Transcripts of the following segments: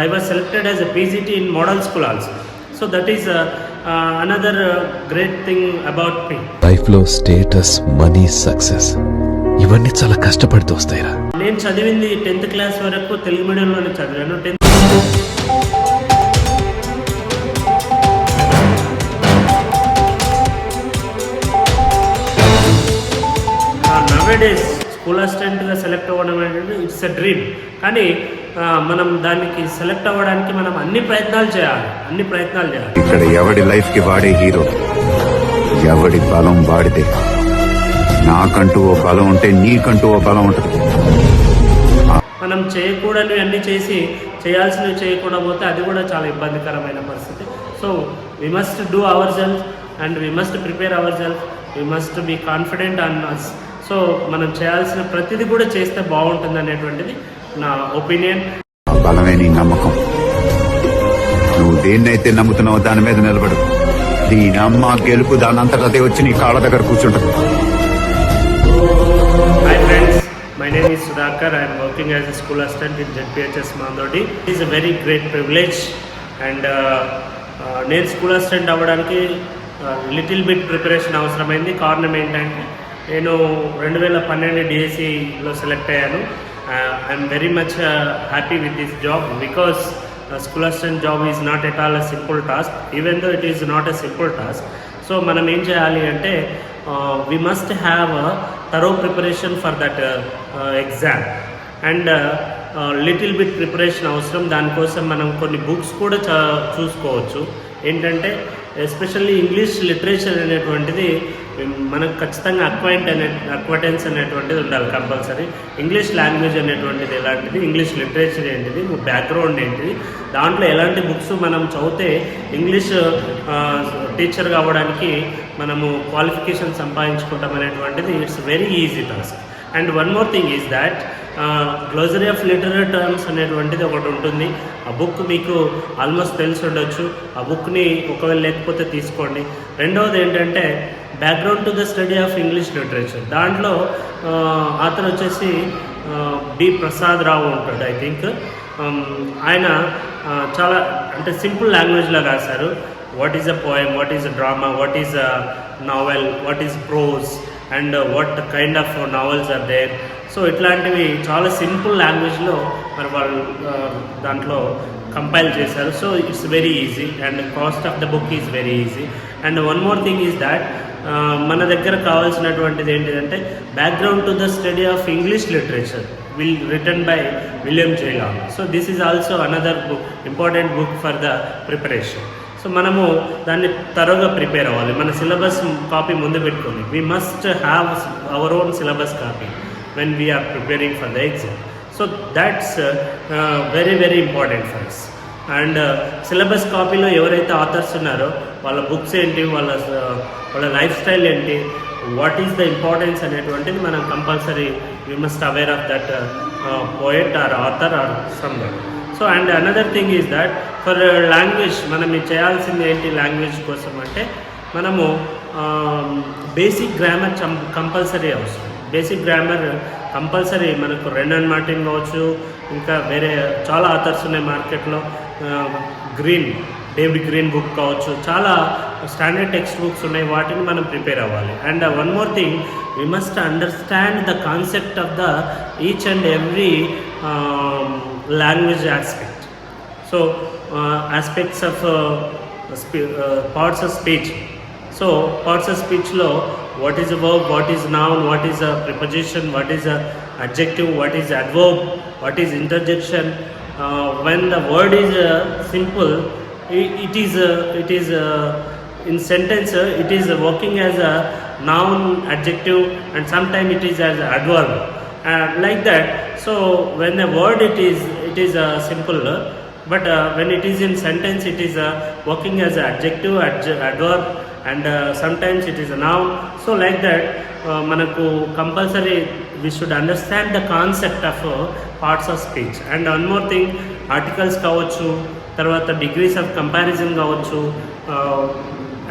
I was selected as a PGT in model school also. So that is uh, uh, another uh, great thing about me. లైఫ్లో status money success ఇవన్నీ చాలా కష్టపడితే వస్తాయిరా నేను చదివింది tenth class వరకు తెలుగు మీడియంలోనే చదివాను టెన్త్ నవే డేస్ స్కూల్ అసిస్టెంట్గా సెలెక్ట్ అవ్వడం అనేది ఇట్స్ ఎ డ్రీమ్ కానీ మనం దానికి సెలెక్ట్ అవ్వడానికి మనం అన్ని ప్రయత్నాలు చేయాలి. అన్ని ప్రయత్నాలు చేయాలి. ఇక్కడ ఎవడి లైఫ్కి వాడే హీరో ఎవడి బలం వాడితే నాకంటూ ఓ బలం ఉంటే నీకంటూ ఓ బలం ఉంటుంది. మనం చేయకూడనివి అన్నీ చేసి చేయాల్సినవి చేయకుండా పోతే అది కూడా చాలా ఇబ్బందికరమైన పరిస్థితి. So we must do ourself and we must prepare ourself we must be confident on us so మనం చేయాల్సిన ప్రతిదీ కూడా చేస్తే బాగుంటుంది అనేటువంటిది నా ఒపీనియన్. ఆ బలమే నీ నమ్మకం. నువ్వు దేన్నైతే నమ్ముతున్నావో దాని మీద నిలబడు. దీని అమ్మ గెలుపు దాని అంతటా అదే వచ్చి నీ కాళ్ళ దగ్గర కూర్చుంటుంది. Is Sudhakar. I am working as a school assistant in ZPHS Mandodi. It is a very great privilege and uh, uh, నేను స్కూల్ అసిస్టెంట్ అవ్వడానికి లిటిల్ బిట్ ప్రిపరేషన్ అవసరమైంది. కారణం ఏంటంటే నేను రెండు వేల పన్నెండు డిఎస్సిలో సెలెక్ట్ అయ్యాను. I'm very much happy with this job because school assistant job is not at all a simple task even though it is not a simple task so మనం ఏం చేయాలి అంటే we must have thorough preparation for that exam and little bit preparation అవసరం. దానికోసం మనం కొన్ని books కూడా చ చూసుకోవచ్చు. ఏంటంటే ఎస్పెషల్లీ ఇంగ్లీష్ లిటరేచర్ అనేటువంటిది మనకు ఖచ్చితంగా అక్వైంట్ అనే అక్వటెన్స్ అనేటువంటిది ఉండాలి కంపల్సరీ. ఇంగ్లీష్ లాంగ్వేజ్ అనేటువంటిది ఎలాంటిది? ఇంగ్లీష్ లిటరేచర్ ఏంటిది? బ్యాక్గ్రౌండ్ ఏంటిది? దాంట్లో ఎలాంటి బుక్స్ మనం చదివితే ఇంగ్లీష్ టీచర్ కావడానికి మనము క్వాలిఫికేషన్ సంపాదించుకుంటాం అనేటువంటిది it's very easy task. And one more thing is that glossary of literary terms అనేటువంటిది ఒకటి ఉంటుంది. ఆ బుక్ మీకు ఆల్మోస్ట్ తెలిసి ఉండొచ్చు. ఆ బుక్ని ఒకవేళ లేకపోతే తీసుకోండి. రెండవది ఏంటంటే background to the study of English literature దాంట్లో అతను వచ్చేసి బి. ప్రసాద్ రావు ఉంటాడు ఐ థింక్ ఆయన చాలా అంటే సింపుల్ లాంగ్వేజ్లో రాశారు. What is a poem what is a drama what is a novel what is prose and what kind of novels are there so ఇట్లాంటివి చాలా సింపుల్ లాంగ్వేజ్లో మరి వాళ్ళు దాంట్లో కంపైల్ చేశారు. So it's very easy and cost of the book is very easy and one more thing is that మన దగ్గర కావాల్సినటువంటిది ఏంటిదంటే background to the study of English literature will return by William జైలా so this is also another book important book for the preparation so మనము దాన్ని తరోగా prepare అవ్వాలి. మన syllabus copy ముందు పెట్టుకోండి. We must have our own syllabus copy when we're preparing for the exam so that's very very important for and syllabus కాపీలో ఎవరైతే authors ఉన్నారో వాళ్ళ books ఏంటి వాళ్ళ వాళ్ళ లైఫ్ స్టైల్ ఏంటి వాట్ ఈస్ ద ఇంపార్టెన్స్ అనేటువంటిది మనం compulsory we must aware of that poet or author or some so and another thing is that for language మనం చేయాల్సింది ఏంటి లాంగ్వేజ్ కోసం అంటే మనము బేసిక్ గ్రామర్ కంపల్సరీ అవసరం. బేసిక్ గ్రామర్ కంపల్సరీ మనకు రెండన్ మార్టిన్ కావచ్చు ఇంకా వేరే చాలా ఆథర్స్ ఉన్నాయి మార్కెట్లో uh, Green David Green book కావచ్చు. చాలా స్టాండర్డ్ టెక్స్ట్ బుక్స్ ఉన్నాయి. వాటిని మనం ప్రిపేర్ అవ్వాలి. And one more thing we must understand the concept of the each and every language aspect so aspects of parts of speech so parts of స్పీచ్లో what is verb what is noun what is a preposition what is a adjective what is adverb what is interjection when the word is simple it is uh, it is uh, in sentence uh, it is uh, working as a noun adjective and sometimes it is as a adverb uh, like that so when a word it is it is uh, simple uh, but uh, when it is in sentence it is uh, working as an adjective adj- adverb and uh, sometimes it is a noun so like that uh, మనకు compulsory we should understand the concept of parts of speech and one more thing articles కావచ్చు తర్వాత degrees of comparison కావచ్చు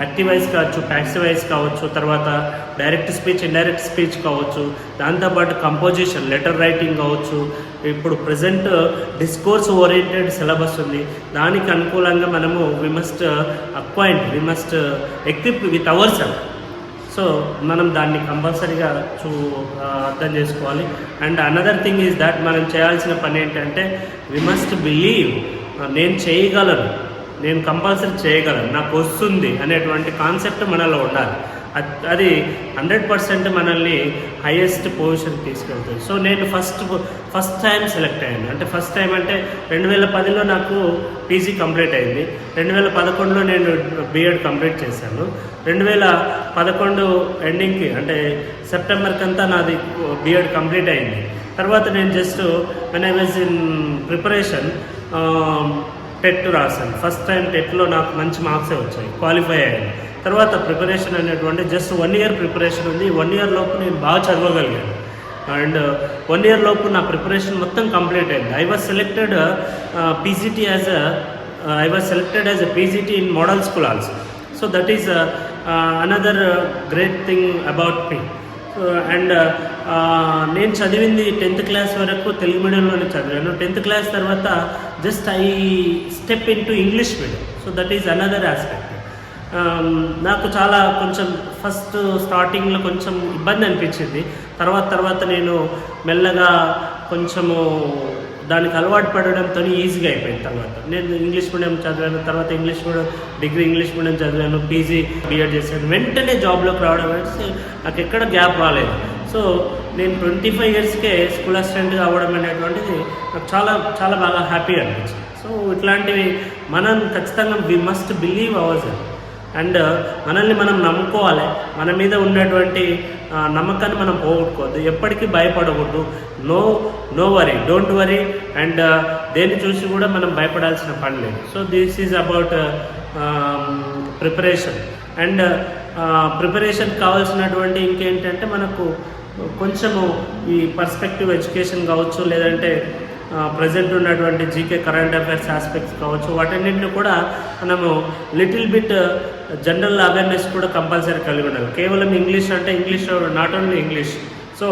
యాక్టివైజ్ కావచ్చు ప్యాక్సివైజ్ కావచ్చు తర్వాత direct speech indirect speech కావచ్చు దాంతోపాటు composition letter writing కావచ్చు ఇప్పుడు ప్రజెంట్ డిస్కోర్స్ ఓరియంటెడ్ సిలబస్ ఉంది. దానికి అనుకూలంగా మనము we must appoint we must equip with our self so మనం దాన్ని కంపల్సరీగా చూ అర్థం చేసుకోవాలి. And another thing is that మనం చేయాల్సిన పని ఏంటంటే వి మస్ట్ బిలీవ్ నేను చేయగలను. నేను కంపల్సరీ చేయగలను. నాకు వస్తుంది అనేటువంటి కాన్సెప్ట్ మనలో ఉండాలి. అది హండ్రెడ్ పర్సెంట్ మనల్ని హైయెస్ట్ పొజిషన్ తీసుకెళ్తుంది. సో నేను ఫస్ట్ ఫస్ట్ టైం సెలెక్ట్ అయ్యాను. అంటే ఫస్ట్ టైం అంటే రెండు వేల పదిలో నాకు పీజీ కంప్లీట్ అయింది. రెండు వేల పదకొండులో నేను బీఎడ్ కంప్లీట్ చేశాను. రెండు వేల పదకొండు ఎండింగ్కి అంటే సెప్టెంబర్కి అంతా నాది బీఎడ్ కంప్లీట్ అయింది. తర్వాత నేను just when I was in preparation TET రాశాను. ఫస్ట్ టైం టెట్లో నాకు మంచి మార్క్సే వచ్చాయి. క్వాలిఫై అయ్యాను. తర్వాత ప్రిపరేషన్ అనేటువంటి జస్ట్ వన్ ఇయర్ ప్రిపరేషన్ ఉంది. వన్ ఇయర్ లోపు నేను బాగా చదవగలిగాను. అండ్ వన్ ఇయర్ లోపు నా ప్రిపరేషన్ మొత్తం కంప్లీట్ అయింది. I was selected PGT as a I was selected as a PGT in model school also so that is another great thing about me and నేను చదివింది tenth class వరకు తెలుగు మీడియంలోనే చదివాను. Tenth class తర్వాత just I step into English medium so that is another aspect నాకు చాలా కొంచెం first స్టార్టింగ్లో కొంచెం ఇబ్బంది అనిపించింది. తర్వాత తర్వాత నేను మెల్లగా కొంచెము దానికి అలవాటు పడడంతో ఈజీగా అయిపోయింది తర్వాత. నేను ఇంగ్లీష్ మీడియం చదివాను తర్వాత English medium degree English medium చదివాను పీజీ బీఎడ్ చేశాను. వెంటనే జాబ్లోకి రావడం అంటే నాకు ఎక్కడ గ్యాప్ రాలేదు. సో నేను ట్వంటీ ఫైవ్ ఇయర్స్కే స్కూల్ అసిస్టెంట్గా అవ్వడం అనేటువంటిది నాకు చాలా చాలా బాగా హ్యాపీ అనిపించింది. సో ఇట్లాంటివి మనం ఖచ్చితంగా we must believe our self and మనల్ని మనం నమ్ముకోవాలి. మన మీద ఉన్నటువంటి నమ్మకాన్ని మనం పోగొట్టుకోవద్దు. ఎప్పటికీ భయపడకూడదు. No no worry. Don't worry. And దేన్ని చూసి కూడా మనం భయపడాల్సిన పని లేదు. So this is about preparation. And preparation కావాల్సినటువంటి ఇంకేంటంటే మనకు కొంచెము ఈ పర్స్పెక్టివ్ ఎడ్యుకేషన్ కావచ్చు లేదంటే ప్రజెంట్ ఉన్నటువంటి జీకే కరెంట్ అఫైర్స్ ఆస్పెక్ట్స్ కావచ్చు వాటన్నింటిని కూడా మనము లిటిల్ బిట్ జనరల్ అవేర్నెస్ కూడా కంపల్సరీ కలిగి ఉండాలి. కేవలం ఇంగ్లీష్ అంటే English not only English. So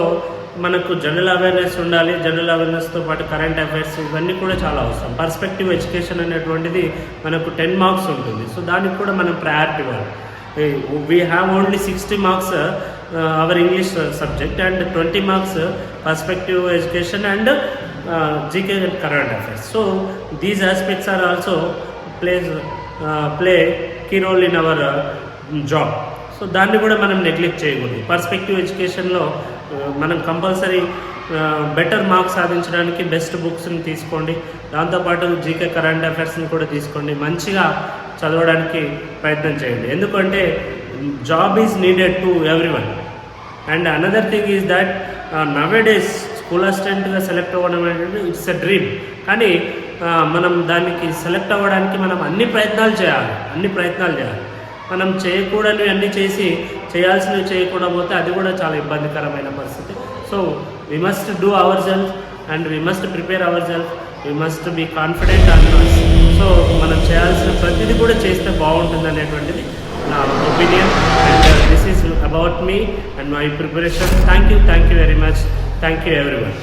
మనకు జనరల్ అవేర్నెస్ ఉండాలి. జనరల్ అవేర్నెస్తో పాటు కరెంట్ అఫైర్స్ ఇవన్నీ కూడా చాలా అవసరం. పర్స్పెక్టివ్ ఎడ్యుకేషన్ అనేటువంటిది మనకు టెన్ మార్క్స్ ఉంటుంది. సో దానికి కూడా మనం ప్రయారిటీ ఇవ్వాలి. We have only sixty marks our English subject and twenty marks perspective education and GK current affairs so these aspects are also places play key role in our job so దాన్ని కూడా మనం neglect చేయకూడదు. Perspective ఎడ్యుకేషన్లో uh, మనం compulsory better marks సాధించడానికి best బుక్స్ని తీసుకోండి. దాంతోపాటు జీకే కరెంట్ అఫైర్స్ని కూడా తీసుకోండి. మంచిగా చదవడానికి ప్రయత్నం చేయండి. ఎందుకంటే job is needed to every one and another thing is that nowadays school అసిస్టెంట్గా సెలెక్ట్ అవ్వడం అనేది ఇట్స్ అ డ్రీమ్ కానీ మనం దానికి సెలెక్ట్ అవ్వడానికి మనం అన్ని ప్రయత్నాలు చేయాలి. అన్ని ప్రయత్నాలు చేయాలి. మనం చేయకూడనివి అన్నీ చేసి చేయాల్సినవి చేయకుండా పోతే అది కూడా చాలా ఇబ్బందికరమైన పరిస్థితి. So we must do our self and we must prepare our self we must be confident an so మనం చేయాల్సిన ప్రతిదీ కూడా చేస్తే బాగుంటుంది అనేటువంటిది నా opinion and this is about me and my preparation thank you thank you very much thank you every one